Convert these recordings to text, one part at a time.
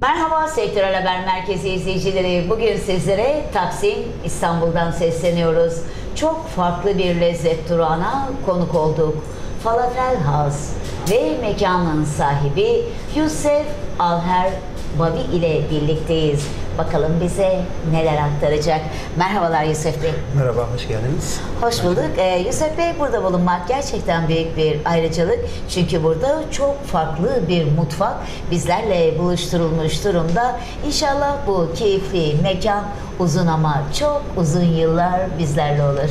Merhaba Sektörel Haber Merkezi izleyicileri. Bugün sizlere Taksim, İstanbul'dan sesleniyoruz. Çok farklı bir lezzet durağına konuk olduk. Falafel House ve mekanın sahibi Yusuf Alher Babi ile birlikteyiz. Bakalım bize neler aktaracak. Merhabalar Yusuf Bey. Merhaba, hoş geldiniz. Hoş bulduk. Ee, Yusuf Bey burada bulunmak gerçekten büyük bir ayrıcalık. Çünkü burada çok farklı bir mutfak bizlerle buluşturulmuş durumda. İnşallah bu keyifli mekan uzun ama çok uzun yıllar bizlerle olur.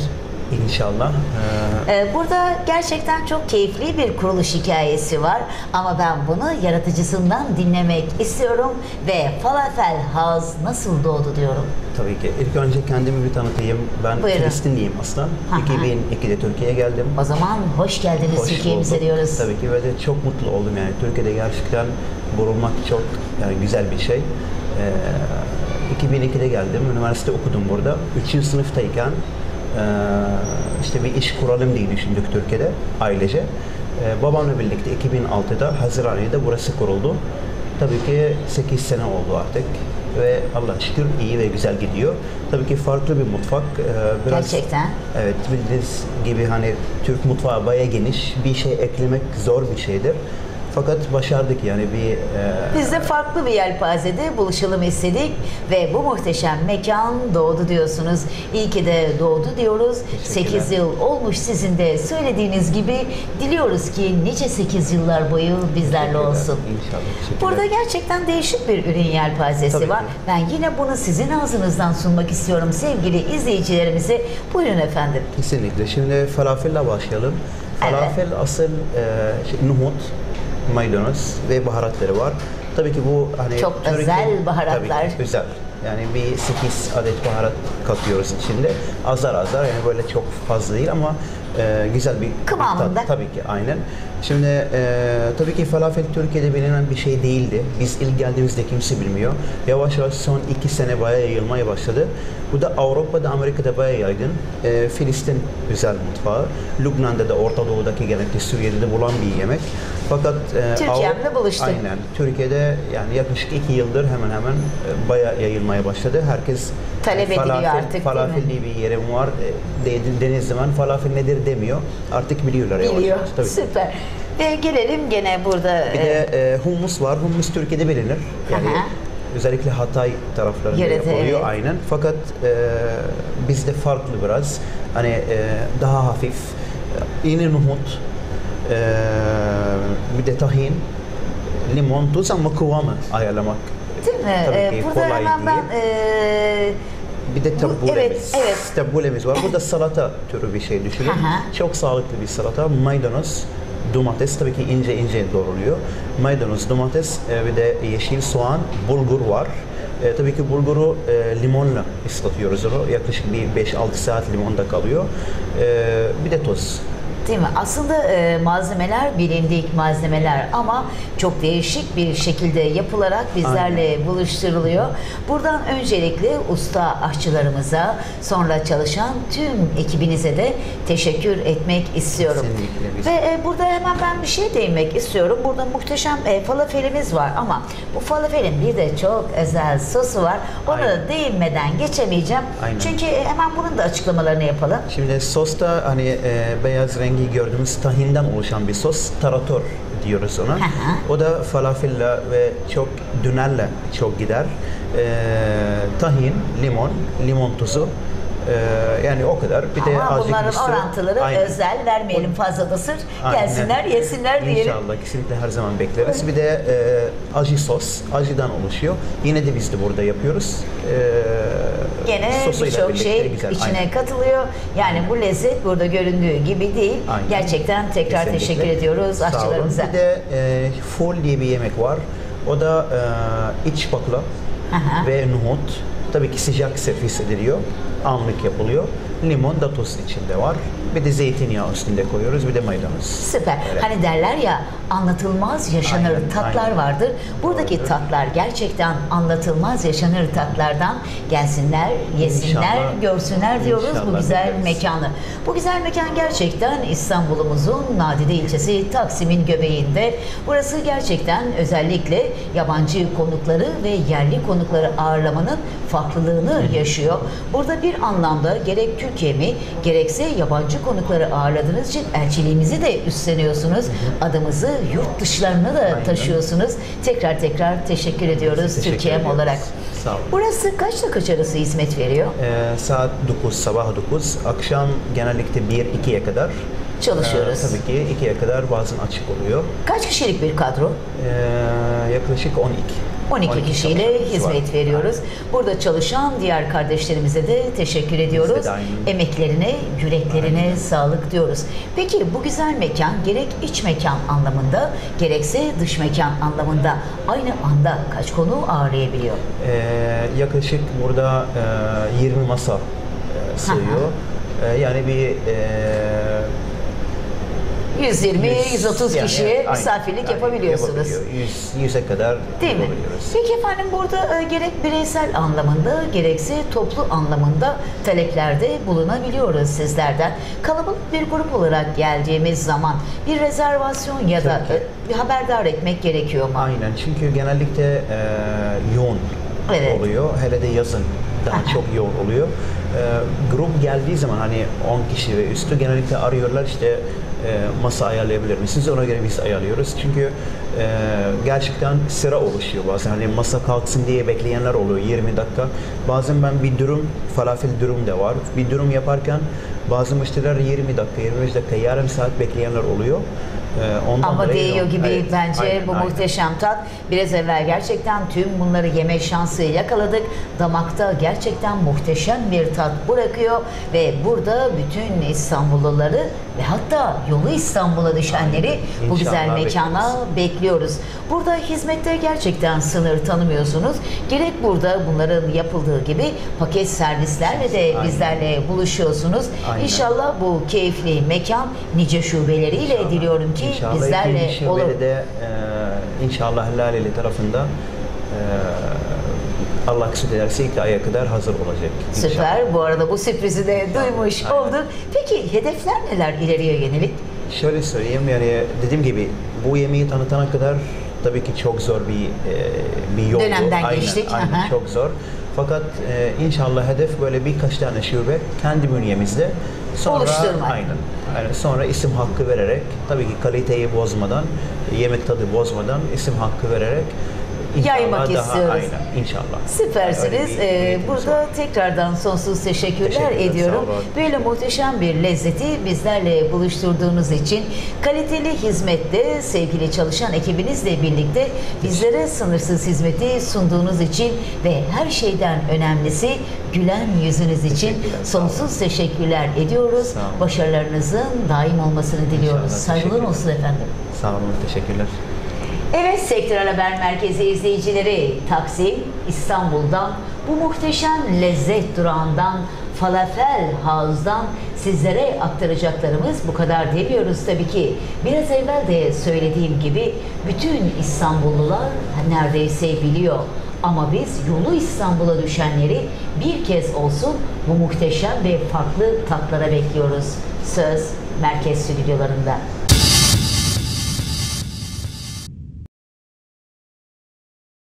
İnşallah. Ee, Ee, burada gerçekten çok keyifli bir kuruluş hikayesi var. Ama ben bunu yaratıcısından dinlemek istiyorum. Ve Falafel House nasıl doğdu diyorum. tabii ki. İlk önce kendimi bir tanıtayım. Ben Buyurun. Filistinliyim aslında. Hı hı. 2002'de Türkiye'ye geldim. O zaman hoş geldiniz Hoş Türkiye'mize bulduk. diyoruz. Tabii ki ve de çok mutlu oldum yani. Türkiye'de gerçekten bulunmak çok yani güzel bir şey. Ee, 2002'de geldim. Üniversite okudum burada. 3. sınıftayken işte bir iş kuralım diye düşündük Türkiye'de ailece. Ee, babamla birlikte 2006'da Haziran ayında burası kuruldu. Tabii ki 8 sene oldu artık ve Allah şükür iyi ve güzel gidiyor. Tabii ki farklı bir mutfak. Ee, biraz, Gerçekten. Evet bildiğiniz gibi hani Türk mutfağı bayağı geniş. Bir şey eklemek zor bir şeydir. Fakat başardık yani bir e, Biz de farklı bir yelpazede buluşalım istedik ve bu muhteşem mekan doğdu diyorsunuz. İyi ki de doğdu diyoruz. Teşekkürler. 8 yıl olmuş sizin de söylediğiniz gibi. Diliyoruz ki nice 8 yıllar boyu bizlerle olsun. İnşallah. Burada gerçekten değişik bir ürün yelpazesi Tabii var. ki. Ben yine bunu sizin ağzınızdan sunmak istiyorum sevgili izleyicilerimize. Buyurun efendim. Kesinlikle. Şimdi falafelle başlayalım. Falafel asıl e, şey, nohut, maydanoz ve baharatları var. Tabii ki bu hani Çok özel baharatlar. Tabii özel. Yani bir 8 adet baharat katıyoruz içinde. Azar azar yani böyle çok fazla değil ama e, güzel bir bir Kıvamında. tat. Tabii ki aynen. Şimdi e, tabii ki falafel Türkiye'de bilinen bir şey değildi. Biz ilk geldiğimizde kimse bilmiyor. Yavaş yavaş son iki sene bayağı yayılmaya başladı. Bu da Avrupa'da, Amerika'da bayağı yaygın. E, Filistin güzel mutfağı. Lübnan'da da Orta Doğu'daki genellikle Suriye'de de bulan bir yemek. Fakat e, Türkiye'mle buluştu. Aynen. Türkiye'de yani yaklaşık iki yıldır hemen hemen e, bayağı yayılmaya başladı. Herkes Talep e, ediliyor falafel, artık, değil mi? falafel diye bir yerim var. E, de- Deniz zaman falafel nedir demiyor. Artık biliyorlar Biliyor. yavaş. Tabii. Süper. Ve gelelim gene burada Bir e, de e, hummus var. Hummus Türkiye'de bilinir. Yani Aha. özellikle Hatay taraflarında Yörede, yapılıyor evet. aynen. Fakat e, bizde farklı biraz. Hani e, daha hafif. E, Yine nohut. Bir de tahin. Limon, tuz ama kıvamı ayarlamak. Değil mi? Tabii Ee, ki burada kolay hemen değil. ben e, Bir de tabulemiz. evet, evet. Tabulemiz var. Bu da salata türü bir şey düşünün. Çok sağlıklı bir salata. Maydanoz, domates tabii ki ince ince doğruluyor. Maydanoz, domates bir de yeşil soğan, bulgur var. E, tabii ki bulguru e, limonla ıslatıyoruz. Yaklaşık bir 5-6 saat limonda kalıyor. E, bir de tuz. Değil mi? Aslında e, malzemeler bilindik malzemeler ama çok değişik bir şekilde yapılarak bizlerle buluşturuluyor. Buradan öncelikle usta aşçılarımıza, sonra çalışan tüm ekibinize de teşekkür etmek istiyorum. Kesinlikle Ve e, burada hemen ben bir şey değinmek istiyorum. Burada muhteşem e, falafelimiz var ama bu falafelin bir de çok özel sosu var. Ona Aynen. da değinmeden geçemeyeceğim. Aynen. Çünkü e, hemen bunun da açıklamalarını yapalım. Şimdi sosta hani e, beyaz rengi gördüğümüz tahinden oluşan bir sos. Tarator diyoruz ona. o da falafelle ve çok dönerle çok gider. E, tahin, limon, limon tuzu. E, yani o kadar. Bir de Ama azıcık bunların su. orantıları Aynen. özel vermeyelim fazla da sır. Aynen. Gelsinler yesinler diyelim. İnşallah kesinlikle her zaman bekleriz. Bir de e, acı sos, acıdan oluşuyor. Yine de biz de burada yapıyoruz. E, Gene birçok şey güzel. içine Aynen. katılıyor. Yani bu lezzet burada göründüğü gibi değil. Aynen. Gerçekten tekrar Kesinlikle. teşekkür ediyoruz Sağ olun. aşçılarımıza. Bir de e, fol diye bir yemek var. O da e, iç bakla Aha. ve nohut. Tabii ki sıcak servis ediliyor. Anlık yapılıyor. Limon da tuz içinde var. Bir de zeytinyağı üstünde koyuyoruz. Bir de maydanoz. Süper. Evet. Hani derler ya anlatılmaz yaşanır Aynen, tatlar aynen. vardır. Buradaki Doğrudur. tatlar gerçekten anlatılmaz yaşanır tatlardan gelsinler, yesinler, İnşallah. görsünler diyoruz bu İnşallah güzel bekleriz. mekanı. Bu güzel mekan gerçekten İstanbul'umuzun nadide ilçesi Taksim'in göbeğinde. Burası gerçekten özellikle yabancı konukları ve yerli konukları ağırlamanın farklılığını yaşıyor. Burada bir anlamda gerek Türkiye'mi gerekse yabancı konukları ağırladığınız için elçiliğimizi de üstleniyorsunuz. Adımızı yurt dışlarına da Aynen. taşıyorsunuz. Tekrar tekrar teşekkür ediyoruz Teşekkür Türkiye'm olarak. Sağ olun. Burası kaçla kaç arası hizmet veriyor? Ee, saat 9, sabah 9. Akşam genellikle 1-2'ye kadar. Çalışıyoruz. Ee, tabii ki 2'ye kadar bazen açık oluyor. Kaç kişilik bir kadro? Ee, yaklaşık 12. 12 kişiyle hizmet var. veriyoruz. Burada çalışan diğer kardeşlerimize de teşekkür ediyoruz. de. Emeklerine, yüreklerine sağlık diyoruz. Peki bu güzel mekan gerek iç mekan anlamında gerekse dış mekan anlamında aynı anda kaç konu ağırlayabiliyor? Ee, yaklaşık burada e, 20 masa e, sığıyor. Ee, yani bir e, 120, 100 130 yani, kişiye aynen, misafirlik aynen, yapabiliyorsunuz. yapabiliyor. 100, 100'e kadar Değil mi? Peki efendim burada e, gerek bireysel anlamında gerekse toplu anlamında taleplerde bulunabiliyoruz sizlerden. Kalabalık bir grup olarak geldiğimiz zaman bir rezervasyon ya da e, bir haberdar etmek gerekiyor mu? Aynen çünkü genellikle e, yoğun Evet. oluyor. Hele de yazın daha çok yoğun oluyor. E, grup geldiği zaman hani 10 kişi ve üstü genellikle arıyorlar işte masa ayarlayabilir misiniz? Ona göre biz ayarlıyoruz. Çünkü e, gerçekten sıra oluşuyor bazen. Hani masa kalksın diye bekleyenler oluyor 20 dakika. Bazen ben bir durum, falafel durum da var. Bir durum yaparken bazı müşteriler 20 dakika, 25 dakika, yarım saat bekleyenler oluyor. E, ondan Ama değiyor gibi Evet, bence aynen, bu aynen. muhteşem tat. Biraz evvel gerçekten tüm bunları yeme şansı yakaladık. Damakta gerçekten muhteşem bir tat bırakıyor ve burada bütün İstanbulluları ve hatta yolu İstanbul'a düşenleri Aynen. bu güzel mekana bekliyoruz. Burada hizmette gerçekten sınır tanımıyorsunuz. Gerek burada bunların yapıldığı gibi paket servislerle de Aynen. bizlerle buluşuyorsunuz. Aynen. İnşallah bu keyifli mekan nice şubeleriyle İnşallah. diliyorum ki İnşallah bizlerle ikinci olur. de e, inşallah Laleli tarafında e, Allah kısmet ederse ilk aya kadar hazır olacak. inşallah. Süper. Bu arada bu sürprizi de duymuş Aynen. olduk. Peki hedefler neler ileriye yönelik? Şöyle söyleyeyim yani dediğim gibi bu yemeği tanıtana kadar tabii ki çok zor bir e, bir yol. Dönemden aynen, geçtik, Aynen, aha. çok zor. Fakat e, inşallah hedef böyle birkaç tane şube kendi bünyemizde sonra Oluşturmak. aynen, aynen sonra isim hakkı vererek tabii ki kaliteyi bozmadan yemek tadı bozmadan isim hakkı vererek inşallah Yaymak daha, istiyoruz. Aynen inşallah. Süpersiniz. Bir Ee, burada var. tekrardan sonsuz teşekkürler Teşekkürler, ediyorum. Böyle muhteşem bir lezzeti bizlerle buluşturduğunuz için kaliteli hizmette sevgili çalışan ekibinizle birlikte bizlere sınırsız hizmeti sunduğunuz için ve her şeyden önemlisi gülen yüzünüz için sonsuz teşekkürler ediyoruz. Başarılarınızın daim olmasını diliyoruz. Saygılar olsun efendim. Sağ olun teşekkürler. Evet Sektör Haber Merkezi izleyicileri Taksim İstanbul'dan bu muhteşem lezzet durağından Falafel House'dan sizlere aktaracaklarımız bu kadar demiyoruz tabii ki. Biraz evvel de söylediğim gibi bütün İstanbullular neredeyse biliyor. Ama biz yolu İstanbul'a düşenleri bir kez olsun bu muhteşem ve farklı tatlara bekliyoruz. Söz Merkez Stüdyolarında.